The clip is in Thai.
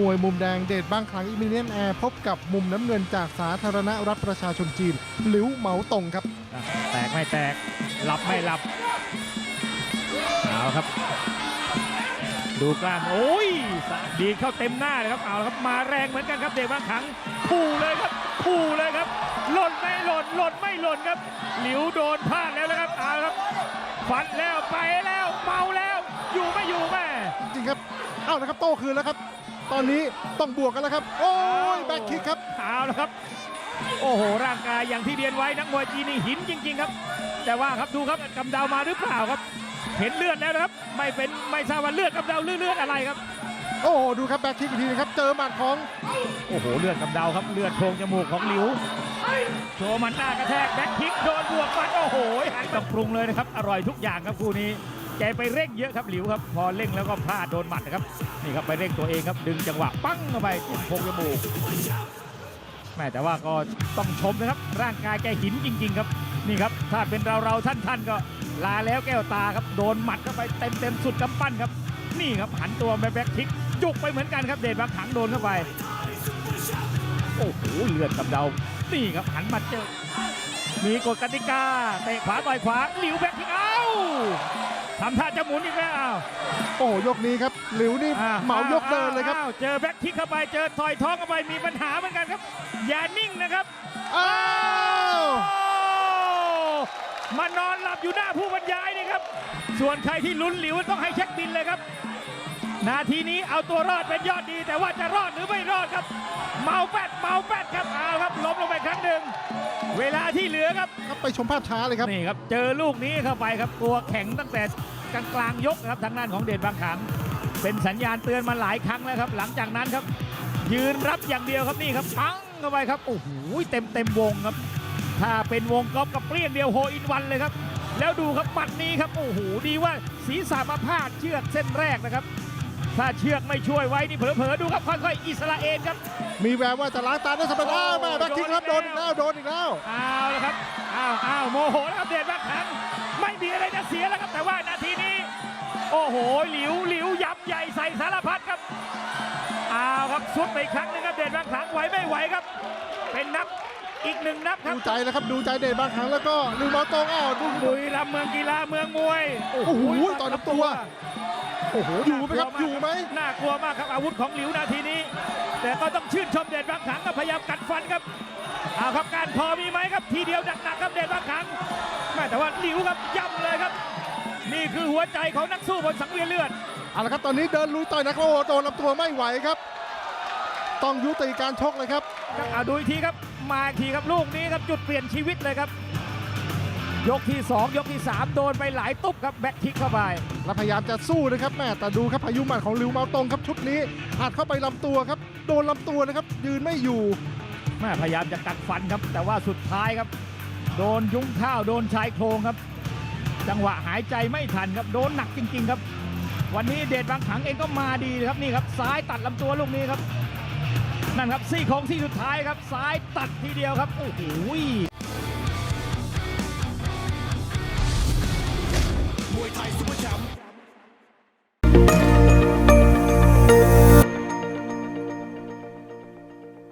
มวยมุมแดงเดชบ้างครั้งอิมิเนียนแอร์พบกับมุมน้ำเงินจากสาธารณรัฐประชาชนจีนหลิวเหมาตงครับ แตกไม่แตกหลับไม่หลับเอาครับ ดูกล้ามโอ้ยดีดเข้าเต็มหน้าเลยครับเอาละครับมาแรงเหมือนกันครับเด็กบางขังคู่เลยครับคู่เลยครับหล่นไม่หล่นหล่นไม่หล่นครับ หลิวโดนพลาดแล้วนะครับเอาละครับฟันแล้วไปแล้วเมาแล้ว อยู่ไม่อยู่แม่จริงครับเอ้านะครับโต้คืนแล้วครับ ตอนนี้ต้องบวกกันแล้วครับ โอ้ยแบ็คคิกครับเอาละครับ โอ้โห ร่างกายอย่างที่เรียนไว้นักมวยจีนนี่หินจริง ๆ ครับ แต่ว่าครับดูครับกำเดามาหรือเปล่าครับ เห็นเลือดแล้วนะครับ ไม่เป็นไม่ทราบว่าเลือดกำเดาหรือเลือดอะไรครับ โอ้โหดูครับแบ็คคิกอีกทีนะครับเจอหมัดของโอ้โห เลือดกำเดาครับ เลือดโพรงจมูกของหลิว โชว์มันหน้ากระแทกแบ็คคิกโดนบวกมันโอ้โหหันต้องปรุงเลยนะครับ อร่อยทุกอย่างครับคู่นี้ แกไปเร่งเยอะครับหลิวครับ พอเร่งแล้วก็พลาดโดนหมัดนะครับนี่ครับไปเร่งตัวเองครับดึงจังหวะปั้งเข้าไปที่โพงจมูกแม่แต่ว่าก็ต้องชมนะครับ ร่างกายแกหินจริง ๆ ครับนี่ครับถ้าเป็นเราเราๆท่านๆก็ลาแล้วแก้วตาครับโดนหมัดเข้าไปเต็มๆสุดกำปั้นครับนี่ครับหันตัวแบ็คคิกจุกไปเหมือนกันครับเดชบางขังโดนเข้าไปโอ้โหเลือดกำเดานี่ครับหันมาเจอมีกฎกติกาเตะขวาต่อยขวาหลิวแบ็คคิกเอ้า ทำท่าจะหมุนอีกแล้วอ้าว โอ้โหยกนี้ครับ หลิวนี่อ่เหมายกเดินเลยครับ อ้าวเจอแบ็คคิกเข้าไป เจอถอยท้องเข้าไป มีปัญหาเหมือนกันครับ อย่านิ่งนะครับอ้าว มานอนหลับอยู่หน้าผู้บรรยายนี่ครับ ส่วนใครที่ลุ้นหลิวต้องให้เช็คบินเลยครับ นาทีนี้เอาตัวรอดเป็นยอดดี แต่ว่าจะรอดหรือไม่รอดครับ เมาแป เหลือครับ ครับไปชมภาพช้าเลยครับ นี่ครับ เจอลูกนี้เข้าไปครับ ตัวแข็งตั้งแต่กลางกลางๆยกนะครับทางด้านของเดชบางขัง เป็นสัญญาณเตือนมาหลายครั้งแล้วครับ หลังจากนั้นครับ ยืนรับอย่างเดียวครับนี่ครับปังเข้าไปครับ โอ้โหเต็มเต็มวงครับ ถ้าเป็นวงกอล์ฟกับเปรี้ยงเดียวโฮอินวันเลยครับ แล้วดูครับหมัดนี้ครับ โอ้โห ดีว่าศีรษะมาพาดเชือกเส้นแรกนะครับ ถ้าเชือกไม่ช่วยไว้นี่เผลอๆดูครับค่อยๆอิสราเอลครับ มีแววว่าจะล้างตาได้สบายอ้าวแม่แบ็คคิกครับโดนอีกแล้วโดนอีกแล้วเอาละครับอ้าวอ้าวโมโหแล้วครับเดชบางขังไม่มีอะไรจะเสียแล้วครับแต่ว่านาทีนี้ โอ้โหหลิวหลิวยับใหญ่ใส่สารพัดครับเอาครับสุดไปอีกครั้งหนึงครับเดชบางขังไหวไม่ไหวครับ เป็นนับอีกหนึ่งนับครัดูบใจแล้วครับดูใจเดชบางครั้งแล้วก็หลิวเหมาตงอ้าวดูบุรีรัมย์เมืองกีฬาเมืองมวยโอ้โหต่อยลำตัว โอ้โหอยู่ไหมครับอยู่ไหมน่ากลัวมากครับอาวุธของหลิวนาทีนี้ แต่ก็ต้องชื่นชมเดชบางขังก็พยายามกัดฟันครับเอาครับการพอมีไหมครับทีเดียวหนักๆครับเดชบางขังแม่แต่ว่าหลิวครับย่ำเลยครับ นี่คือหัวใจของนักสู้บนสังเวียนเลือดเอาละครับตอนนี้เดินลุยต่อยนะครับโอ้โหโดนลำตัวไม่ไหวครับ ต้องยุติการชกเลยครับครับเอาดูอีกทีครับมาอีกทีครับลูกนี้ครับจุดเปลี่ยนชีวิตเลยครับ ยกที่ 2 ยกที่ 3 โดนไปหลายตุ๊บครับแบ็คคิกเข้าไปแล้วพยายามจะสู้นะครับแม่แต่ดูครับพายุหมัดของหลิวเหมาตงครับชุดนี้อัดเข้าไปลำตัวครับ โดนลำตัวนะครับ ยืนไม่อยู่แม่พยายามจะกัดฟันครับ แต่ว่าสุดท้ายครับ โดนยุ้งข้าวโดนชายโครงครับ จังหวะหายใจไม่ทันครับโดนหนักจริง ๆ ครับ วันนี้เดชบางขังเองก็มาดีครับนี่ครับ ซ้ายตัดลำตัวลูกนี้ครับนั่นครับซี่โครงที่สุดท้ายครับ ซ้ายตัดทีเดียวครับโอ้โห วยไทยซุปเปอร์แชมป์